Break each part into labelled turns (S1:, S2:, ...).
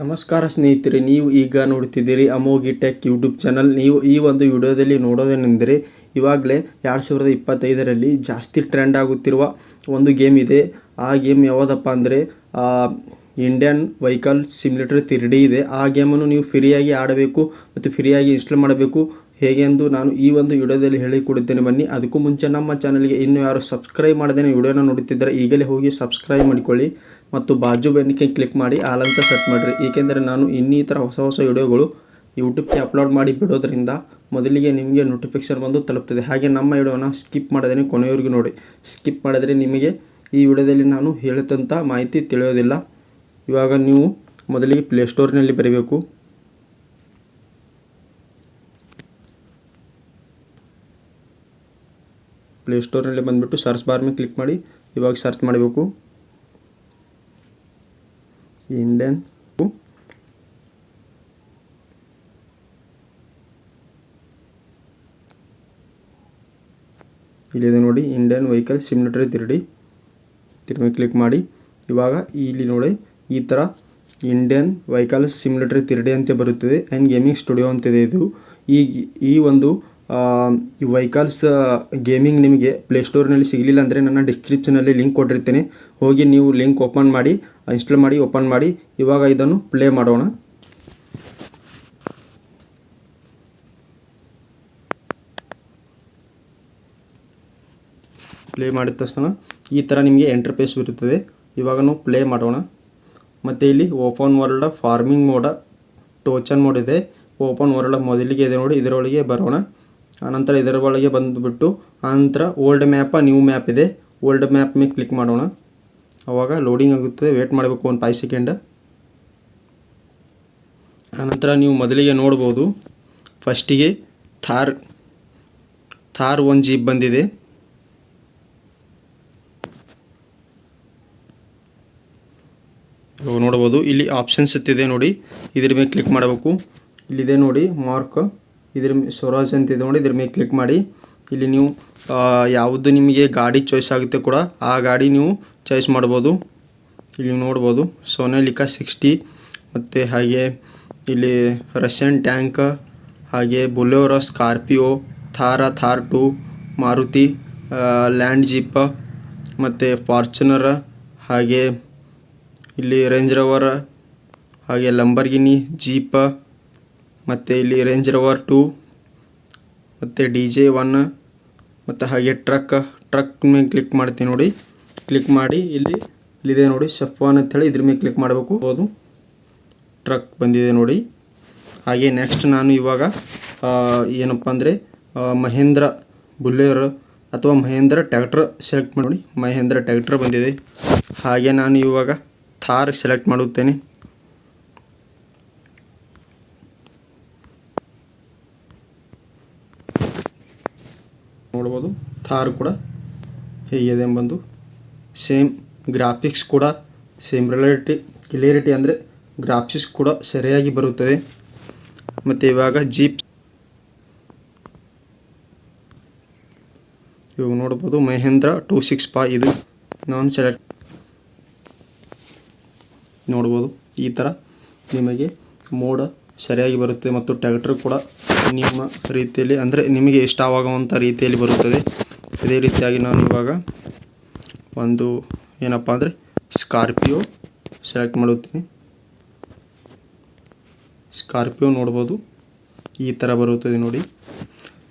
S1: ನಮಸ್ಕಾರ ಸ್ನೇಹಿತರೆ, ನೀವು ಈಗ ನೋಡ್ತಿದ್ದೀರಿ ಅಮೋಗಿ ಟೆಕ್ ಯೂಟ್ಯೂಬ್ ಚಾನಲ್ ನೀವು ಈ ಒಂದು ವಿಡಿಯೋದಲ್ಲಿ ನೋಡೋದೇನೆಂದರೆ, ಇವಾಗಲೇ ಎರಡು ಸಾವಿರದ ಇಪ್ಪತ್ತೈದರಲ್ಲಿ ಜಾಸ್ತಿ ಟ್ರೆಂಡ್ ಆಗುತ್ತಿರುವ ಒಂದು ಗೇಮ್ ಇದೆ. ಆ ಗೇಮ್ ಯಾವುದಪ್ಪ ಅಂದರೆ ಇಂಡಿಯನ್ ವೆಹಿಕಲ್ ಸಿಮ್ಯುಲೇಟರ್ ತಿರ್ಡಿ ಇದೆ. ಆ ಗೇಮನ್ನು ನೀವು ಫ್ರೀಯಾಗಿ ಆಡಬೇಕು ಮತ್ತು ಫ್ರೀಯಾಗಿ ಇನ್ಸ್ಟಾಲ್ ಮಾಡಬೇಕು. ಹೇಗೆ ಎಂದು ನಾನು ಈ ಒಂದು ವಿಡಿಯೋದಲ್ಲಿ ಹೇಳಿಕೊಡುತ್ತೇನೆ ಬನ್ನಿ. ಅದಕ್ಕೂ ಮುಂಚೆ ನಮ್ಮ ಚಾನಲ್ಗೆ ಇನ್ನೂ ಯಾರು ಸಬ್ಸ್ಕ್ರೈಬ್ ಮಾಡದೇನೆ ವಿಡಿಯೋನ ನೋಡುತ್ತಿದ್ದರೆ ಈಗಲೇ ಹೋಗಿ ಸಬ್ಸ್ಕ್ರೈಬ್ ಮಾಡಿಕೊಳ್ಳಿ. ಮತ್ತು ಬಾಜು ಬೆನ್ನಿಗೆ ಕ್ಲಿಕ್ ಮಾಡಿ ಆಲ್ ಅಂತ ಸೆಟ್ ಮಾಡಿರಿ. ಏಕೆಂದರೆ ನಾನು ಇನ್ನಿತರ ಹೊಸ ಹೊಸ ವಿಡಿಯೋಗಳು ಯೂಟ್ಯೂಬ್ಗೆ ಅಪ್ಲೋಡ್ ಮಾಡಿ ಬಿಡೋದ್ರಿಂದ ಮೊದಲಿಗೆ ನಿಮಗೆ ನೋಟಿಫಿಕೇಶನ್ ಬಂದು ತಲುಪ್ತದೆ. ಹಾಗೆ ನಮ್ಮ ವಿಡಿಯೋನ ಸ್ಕಿಪ್ ಮಾಡೋದೇ ಕೊನೆಯವರೆಗೂ ನೋಡಿ. ಸ್ಕಿಪ್ ಮಾಡಿದರೆ ನಿಮಗೆ ಈ ವಿಡಿಯೋದಲ್ಲಿ ನಾನು ಹೇಳಿದಂಥ ಮಾಹಿತಿ ತಿಳಿಯೋದಿಲ್ಲ. ಇವಾಗ ನೀವು ಮೊದಲಿಗೆ ಪ್ಲೇಸ್ಟೋರ್ನಲ್ಲಿ ಬರೀಬೇಕು. ಪ್ಲೇಸ್ಟೋರ್ನಲ್ಲಿ ಬಂದುಬಿಟ್ಟು ಸರ್ಚ್ ಬಾರ್ ಮೇಲೆ ಕ್ಲಿಕ್ ಮಾಡಿ ಇವಾಗ ಸರ್ಚ್ ಮಾಡಬೇಕು. ಇಂಡಿಯನ್ ಇಲ್ಲಿದೆ ನೋಡಿ ಇಂಡಿಯನ್ ವೆಹಿಕಲ್ ಸಿಮ್ಯುಲೇಟರ್ ತಿರುಡಿ. ತಿರುಗಿ ಕ್ಲಿಕ್ ಮಾಡಿ. ಇವಾಗ ಇಲ್ಲಿ ನೋಡಿ, ಈ ಥರ ಇಂಡಿಯನ್ ವೆಹಿಕಲ್ ಸಿಮ್ಯುಲೇಟರ್ ತಿರುಡಿ ಅಂತ ಬರುತ್ತದೆ. ಆ್ಯಂಡ್ ಗೇಮಿಂಗ್ ಸ್ಟುಡಿಯೋ ಅಂತಿದೆ ಇದು. ಈ ಈ ಒಂದು ಈ ವೆಹಿಕಲ್ಸ್ ಗೇಮಿಂಗ್ ನಿಮಗೆ ಪ್ಲೇಸ್ಟೋರ್ನಲ್ಲಿ ಸಿಗಲಿಲ್ಲ ಅಂದರೆ ನನ್ನ ಡಿಸ್ಕ್ರಿಪ್ಷನಲ್ಲಿ ಲಿಂಕ್ ಕೊಟ್ಟಿರ್ತೀನಿ. ಹೋಗಿ ನೀವು ಲಿಂಕ್ ಓಪನ್ ಮಾಡಿ ಇನ್ಸ್ಟಾಲ್ ಮಾಡಿ ಓಪನ್ ಮಾಡಿ. ಇವಾಗ ಇದನ್ನು ಪ್ಲೇ ಮಾಡೋಣ. ಪ್ಲೇ ಮಾಡಿದ ತಕ್ಷಣ ಈ ಥರ ನಿಮಗೆ ಎಂಟರ್ಪೇಸ್ ಬರುತ್ತದೆ ಇವಾಗ ನಾವು ಪ್ಲೇ ಮಾಡೋಣ. ಮತ್ತು ಇಲ್ಲಿ ಓಪನ್ ವರ್ಲ್ಡ್ ಫಾರ್ಮಿಂಗ್ ಮೋಡ ಟೋಚನ್ ಮೋಡ್ ಇದೆ. ಓಪನ್ ವರ್ಲ್ಡ್ ಮೊದಲಿಗೆ ಇದೆ ನೋಡಿ, ಇದರೊಳಗೆ ಬರೋಣ. ಆನಂತರ ಇದರ ಒಳಗೆ ಬಂದುಬಿಟ್ಟು ಆನಂತರ ಓಲ್ಡ್ ಮ್ಯಾಪ ನ್ಯೂ ಮ್ಯಾಪ್ ಇದೆ. ಓಲ್ಡ್ ಮ್ಯಾಪ್ ಮೇಲೆ ಕ್ಲಿಕ್ ಮಾಡೋಣ. ಆವಾಗ ಲೋಡಿಂಗ್ ಆಗುತ್ತದೆ. ವೇಟ್ ಮಾಡಬೇಕು ಒಂದು ಫೈವ್ ಸೆಕೆಂಡ್ ಆನಂತರ ನೀವು ಮೊದಲಿಗೆ ನೋಡ್ಬೋದು. ಫಸ್ಟಿಗೆ ಥಾರ್ ಥಾರ್ ಒನ್ ಜೀಪ್ ಬಂದಿದೆ. ನೋಡ್ಬೋದು. ಇಲ್ಲಿ ಆಪ್ಷನ್ಸ್ ಇದೆ ನೋಡಿ. ಇದ್ರ ಮೇಲೆ ಕ್ಲಿಕ್ ಮಾಡಬೇಕು. ಇಲ್ಲಿದೆ ನೋಡಿ ಮಾರ್ಕ್ ಇದ್ರ ಸ್ವರಾಜ್ ಅಂತ ಇದೆ ನೋಡಿ ಇದ್ರ ಮೇಲೆ ಕ್ಲಿಕ್ ಮಾಡಿ. ಇಲ್ಲಿ ನೀವು ಯಾವುದು ನಿಮಗೆ ಗಾಡಿ ಚಾಯ್ಸ್ ಆಗುತ್ತೆ ಕೂಡ ಆ ಗಾಡಿ ನೀವು ಚಾಯ್ಸ್ ಮಾಡ್ಬೋದು. ಇಲ್ಲಿ ನೋಡ್ಬೋದು. ಸೋನಾಲಿಕಾ ಸಿಕ್ಸ್ಟಿ ಮತ್ತು ಹಾಗೆ ಇಲ್ಲಿ ರಷ್ಯನ್ ಟ್ಯಾಂಕ್ ಹಾಗೆ Bolero Scorpio Thar Thar two Maruti land jeep ಮತ್ತು ಫಾರ್ಚುನರ ಹಾಗೆ ಇಲ್ಲಿ ರೇಂಜ್ ರವರ ಹಾಗೆ ಲಂಬರ್ಗಿನಿ ಜೀಪ ಮತ್ತು ಇಲ್ಲಿ ರೇಂಜ್ ರವರ್ ಟು ಮತ್ತು ಡಿ ಜೆ ಒನ್ ಮತ್ತು ಹಾಗೆ ಟ್ರಕ್ ಟ್ರಕ್ ಮೇಲೆ ಕ್ಲಿಕ್ ಮಾಡ್ತೀನಿ ನೋಡಿ. ಕ್ಲಿಕ್ ಮಾಡಿ ಇಲ್ಲಿ, ಇಲ್ಲಿದೆ ನೋಡಿ ಶಫಾನ್ ಅಂತೇಳಿ ಇದ್ರ ಮೇಲೆ ಕ್ಲಿಕ್ ಮಾಡಬೇಕು. ಹೌದು. ಟ್ರಕ್ ಬಂದಿದೆ ನೋಡಿ. ಹಾಗೆ ನೆಕ್ಸ್ಟ್ ನಾನು ಇವಾಗ ಏನಪ್ಪ ಅಂದರೆ ಮಹೇಂದ್ರ ಬುಲ್ಲೇರ್ ಅಥವಾ ಮಹೇಂದ್ರ ಟ್ಯಾಕ್ಟ್ರ್ ಸೆಲೆಕ್ಟ್ ಮಾಡಿ ಮಹೇಂದ್ರ ಟ್ಯಾಕ್ಟ್ರ್ ಬಂದಿದೆ. ಹಾಗೆ ನಾನು ಇವಾಗ ಥಾರ್ ಸೆಲೆಕ್ಟ್ ಮಾಡುತ್ತೇನೆ. ನೋಡ್ಬೋದು ಥಾರ್ ಕೂಡ ಹೇಗಿದೆ ಎಂಬಂದು. ಸೇಮ್ ಗ್ರಾಫಿಕ್ಸ್ ಕೂಡ, ಸೇಮ್ ರಿಲೇಟಿ ಕ್ಲಿಯರಿಟಿ ಅಂದರೆ ಗ್ರಾಫಿಕ್ಸ್ ಕೂಡ ಸರಿಯಾಗಿ ಬರುತ್ತದೆ. ಮತ್ತು ಇವಾಗ ಜೀಪ್ ಇವಾಗ ನೋಡ್ಬೋದು ಮಹೇಂದ್ರ ಟೂ ಸಿಕ್ಸ್ ಫೈ ಇದು ನಾನ್ ಸೆಲೆಕ್ಟ್ ನೋಡ್ಬೋದು ಈ ಥರ ನಿಮಗೆ ಮೋಡ ಸರಿಯಾಗಿ ಬರುತ್ತೆ ಮತ್ತು ಟ್ಯಾಕ್ಟರ್ ಕೂಡ ನಿಮ್ಮ ರೀತಿಯಲ್ಲಿ ಅಂದರೆ ನಿಮಗೆ ಇಷ್ಟವಾಗುವಂಥ ರೀತಿಯಲ್ಲಿ ಬರುತ್ತದೆ. ಇದೇ ರೀತಿಯಾಗಿ ನಾನು ಇವಾಗ ಒಂದು ಏನಪ್ಪ ಅಂದರೆ ಸ್ಕಾರ್ಪಿಯೋ ಸೆಲೆಕ್ಟ್ ಮಾಡುತ್ತೀನಿ. ಸ್ಕಾರ್ಪಿಯೋ ನೋಡ್ಬೋದು. ಈ ಥರ ಬರುತ್ತದೆ ನೋಡಿ.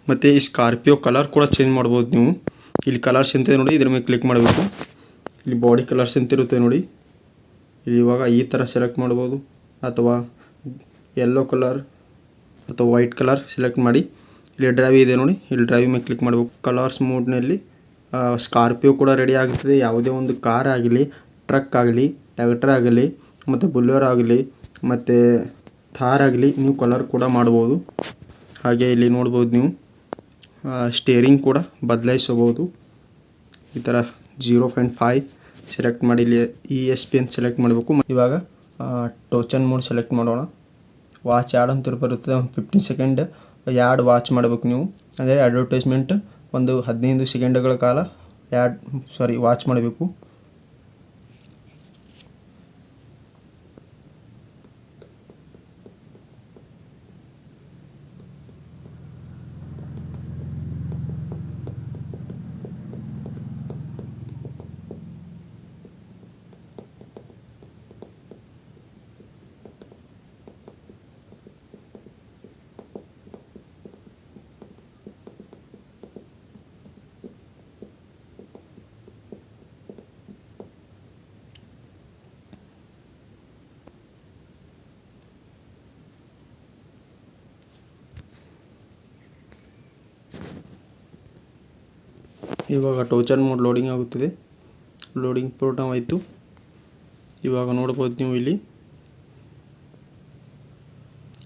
S1: ಮತ್ತು ಈ ಸ್ಕಾರ್ಪಿಯೋ ಕಲರ್ ಕೂಡ ಚೇಂಜ್ ಮಾಡ್ಬೋದು ನೀವು. ಇಲ್ಲಿ ಕಲರ್ಸ್ ಅಂತ ನೋಡಿ, ಇದ್ರ ಮೇಲೆ ಕ್ಲಿಕ್ ಮಾಡಬೇಕು. ಇಲ್ಲಿ ಬಾಡಿ ಕಲರ್ಸ್ ಅಂತ ಇರುತ್ತೆ ನೋಡಿ. ಇಲ್ಲಿ ಇವಾಗ ಈ ಥರ ಸೆಲೆಕ್ಟ್ ಮಾಡ್ಬೋದು. ಅಥವಾ ಯೆಲ್ಲೋ ಕಲರ್ ಅಥವಾ ವೈಟ್ ಕಲರ್ ಸೆಲೆಕ್ಟ್ ಮಾಡಿ. ಇಲ್ಲಿ ಡ್ರೈವ್ ಇದೆ ನೋಡಿ. ಇಲ್ಲಿ ಡ್ರೈವ್ ಮೇಲೆ ಕ್ಲಿಕ್ ಮಾಡಬೇಕು. ಕಲರ್ಸ್ ಮೂಡ್ನಲ್ಲಿ ಸ್ಕಾರ್ಪಿಯೋ ಕೂಡ ರೆಡಿ ಆಗುತ್ತದೆ. ಯಾವುದೇ ಒಂದು ಕಾರ್ ಆಗಲಿ ಟ್ರಕ್ ಆಗಲಿ ಟ್ಯಾಕ್ಟರ್ ಆಗಲಿ, ಮತ್ತು ಬುಲ್ಲರ್ ಆಗಲಿ, ಮತ್ತು ಥಾರ್ ಆಗಲಿ, ನೀವು ಕಲರ್ ಕೂಡ ಮಾಡ್ಬೋದು. ಹಾಗೆ ಇಲ್ಲಿ ನೋಡ್ಬೋದು ನೀವು. ಸ್ಟೇರಿಂಗ್ ಕೂಡ ಬದಲಾಯಿಸಬಹುದು. ಈ ಥರ ಜೀರೋ ಪಾಯಿಂಟ್ ಫೈವ್ ಸೆಲೆಕ್ಟ್ ಮಾಡಿ. ಇಲ್ಲಿ ಇ ಎಸ್ ಪಿ ಅಂತ ಸೆಲೆಕ್ಟ್ ಮಾಡಬೇಕು. ಇವಾಗ ಟೋಚನ್ ಮೋಡ್ ಸೆಲೆಕ್ಟ್ ಮಾಡೋಣ. ವಾಚ್ ಆ್ಯಡ್ ಅಂತ ಬರುತ್ತದೆ ಒಂದು ಫಿಫ್ಟೀನ್ ಸೆಕೆಂಡ್ ಆ್ಯಡ್ ವಾಚ್ ಮಾಡಬೇಕು ನೀವು. ಅಂದರೆ ಅಡ್ವರ್ಟೈಸ್ಮೆಂಟ್ ಒಂದು ಹದಿನೈದು ಸೆಕೆಂಡ್ಗಳ ಕಾಲ ಆ್ಯಡ್ ಸಾರಿ ವಾಚ್ ಮಾಡಬೇಕು. ಇವಾಗ ಟೋಚರ್ ಮೋಡ್ ಲೋಡಿಂಗ್ ಆಗುತ್ತಿದೆ. ಲೋಡಿಂಗ್ ಪ್ರೋಗ್ರಾಮ್ ಆಯಿತು. ಇವಾಗ ನೋಡ್ಬೋದು ನೀವು ಇಲ್ಲಿ.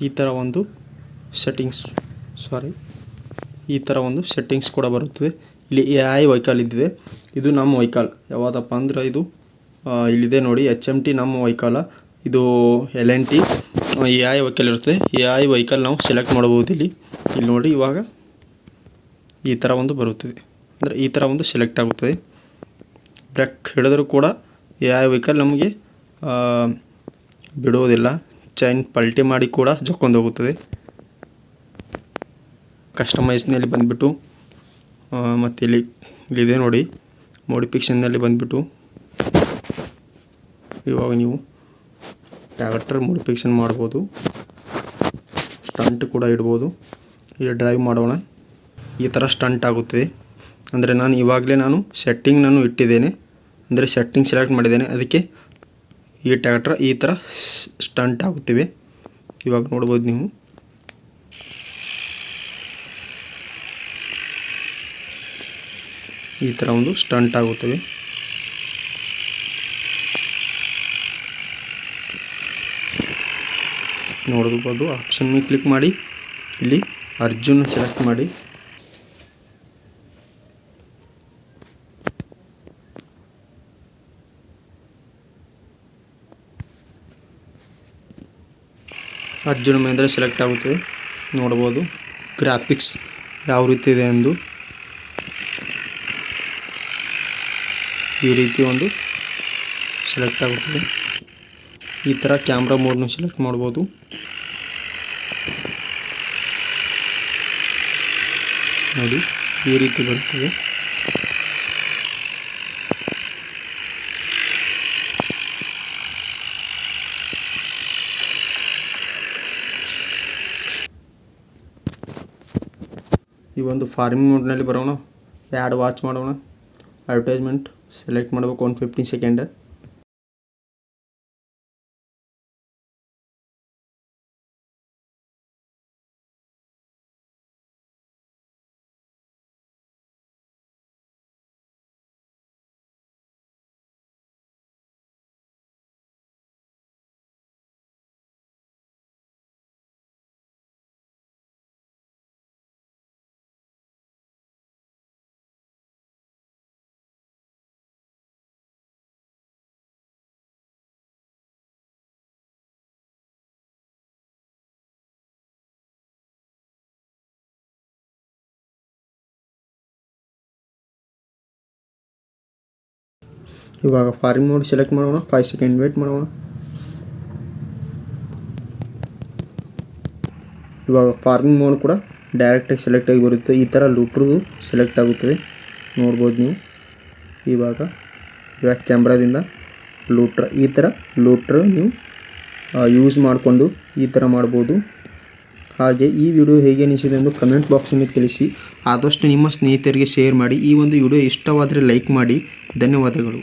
S1: ಈ ಥರ ಒಂದು ಸೆಟ್ಟಿಂಗ್ಸ್ ಸಾರಿ ಈ ಥರ ಒಂದು ಸೆಟ್ಟಿಂಗ್ಸ್ ಕೂಡ ಬರುತ್ತದೆ. ಇಲ್ಲಿ ಎ ಐ ವೈಕಲ್ ಇದ್ದಿದೆ. ಇದು ನಮ್ಮ ವೈಕಲ್ ಯಾವುದಪ್ಪ ಅಂದ್ರೆ ಇದು ಇಲ್ಲಿದೆ ನೋಡಿ. ಎಚ್ ಎಂ ಟಿ ನಮ್ಮ ವೈಕಲ ಇದು L N T A I vehicle ಇರುತ್ತೆ ಎ ಐ ವೈಕಲ್ ನಾವು ಸೆಲೆಕ್ಟ್ ಮಾಡ್ಬೋದು ಇಲ್ಲಿ. ಇಲ್ಲಿ ನೋಡಿ ಇವಾಗ ಈ ಥರ ಒಂದು ಬರುತ್ತದೆ. ಅಂದರೆ ಈ ಥರ ಒಂದು ಸೆಲೆಕ್ಟ್ ಆಗುತ್ತದೆ. ಬ್ರೇಕ್ ಹಿಡಿದರೂ ಕೂಡ ಯಾವ ವೆಹಿಕಲ್ ನಮಗೆ ಬಿಡುವುದಿಲ್ಲ ಚೈನ್ ಪಲ್ಟಿ ಮಾಡಿ ಕೂಡ ಜಕ್ಕೊಂಡು ಹೋಗುತ್ತದೆ. ಕಸ್ಟಮೈಸ್ನಲ್ಲಿ ಬಂದುಬಿಟ್ಟು ಮತ್ತು ಇಲ್ಲಿ ಇಲ್ಲಿದೆ ನೋಡಿ. ಮೋಡಿಫಿಕೇಷನ್ನಲ್ಲಿ ಬಂದುಬಿಟ್ಟು, ಇವಾಗ ನೀವು ಟ್ಯಾಕ್ಟರ್ ಮೋಡಿಫಿಕೇಶನ್ ಮಾಡ್ಬೋದು. ಸ್ಟಂಟ್ ಕೂಡ ಇಡ್ಬೋದು. ಇಲ್ಲಿ ಡ್ರೈವ್ ಮಾಡೋಣ. ಈ ಥರ ಸ್ಟಂಟ್ ಆಗುತ್ತದೆ. ಅಂದರೆ ನಾನು ಇವಾಗಲೇ ನಾನು ಸೆಟ್ಟಿಂಗ್ ನಾನು ಇಟ್ಟಿದ್ದೇನೆ. ಅಂದರೆ ಸೆಟ್ಟಿಂಗ್ ಸೆಲೆಕ್ಟ್ ಮಾಡಿದ್ದೇನೆ. ಅದಕ್ಕೆ ಈ ಟ್ಯಾಕ್ಟ್ರ್ ಈ ಥರ ಸ್ಟಂಟ್ ಆಗುತ್ತಿವೆ. ಇವಾಗ ನೋಡ್ಬೋದು ನೀವು. ಈ ಥರ ಒಂದು ಸ್ಟಂಟ್ ಆಗುತ್ತವೆ. ನೋಡ್ಬೋದು ಆಪ್ಷನ್ ಮೇಲೆ ಕ್ಲಿಕ್ ಮಾಡಿ. ಇಲ್ಲಿ ಅರ್ಜುನ್ ಸೆಲೆಕ್ಟ್ ಮಾಡಿ. ಅರ್ಜುನ್ ಮೇಲೆ ಸೆಲೆಕ್ಟ್ ಆಗುತ್ತದೆ ನೋಡ್ಬೋದು. ಗ್ರಾಫಿಕ್ಸ್ ಯಾವ ರೀತಿ ಇದೆ ಎಂದು. ಈ ರೀತಿ ಒಂದು ಸೆಲೆಕ್ಟ್ ಆಗುತ್ತದೆ. ಈ ಥರ ಕ್ಯಾಮ್ರಾ ಮೋಡ್ನ ಸೆಲೆಕ್ಟ್ ಮಾಡ್ಬೋದು. ನೋಡಿ, ಈ ರೀತಿ ಬರುತ್ತದೆ ಈ ಒಂದು ಫಾರ್ಮಿಂಗ್ ಮೋಡ್ನಲ್ಲಿ ಬರೋಣ. ಆ್ಯಡ್ ವಾಚ್ ಮಾಡೋಣ. ಅಡ್ವರ್ಟೈಸ್ಮೆಂಟ್ ಸೆಲೆಕ್ಟ್ ಮಾಡಬೇಕು ಒಂದು ಫಿಫ್ಟೀನ್ ಸೆಕೆಂಡ್ ಇವಾಗ ಫಾರಿನ್ ಮೋಡ್ ಸೆಲೆಕ್ಟ್ ಮಾಡೋಣ ಫೈವ್ ಸೆಕೆಂಡ್ ವೇಟ್ ಮಾಡೋಣ. ಇವಾಗ ಫಾರ್ಮಿಂಗ್ ಮೋಡ್ ಕೂಡ ಡೈರೆಕ್ಟಾಗಿ ಸೆಲೆಕ್ಟ್ ಆಗಿ ಬರುತ್ತೆ. ಈ ಥರ ಲೂಟ್ರದು ಸೆಲೆಕ್ಟ್ ಆಗುತ್ತದೆ. ನೋಡ್ಬೋದು ನೀವು. ಇವಾಗ ಇವಾಗ ಕ್ಯಾಮ್ರಾದಿಂದ ಲೂಟ್ರ ಈ ಥರ ಲೂಟ್ರ ನೀವು ಯೂಸ್ ಮಾಡಿಕೊಂಡು ಈ ಥರ ಮಾಡ್ಬೋದು. ಹಾಗೆ ಈ ವಿಡಿಯೋ ಹೇಗೆ ಅನಿಸಿದೆ ಎಂದು ಕಮೆಂಟ್ ಬಾಕ್ಸಲ್ಲಿ ತಿಳಿಸಿ. ಆದಷ್ಟು ನಿಮ್ಮ ಸ್ನೇಹಿತರಿಗೆ ಶೇರ್ ಮಾಡಿ. ಈ ಒಂದು ವಿಡಿಯೋ ಇಷ್ಟವಾದರೆ ಲೈಕ್ ಮಾಡಿ. ಧನ್ಯವಾದಗಳು.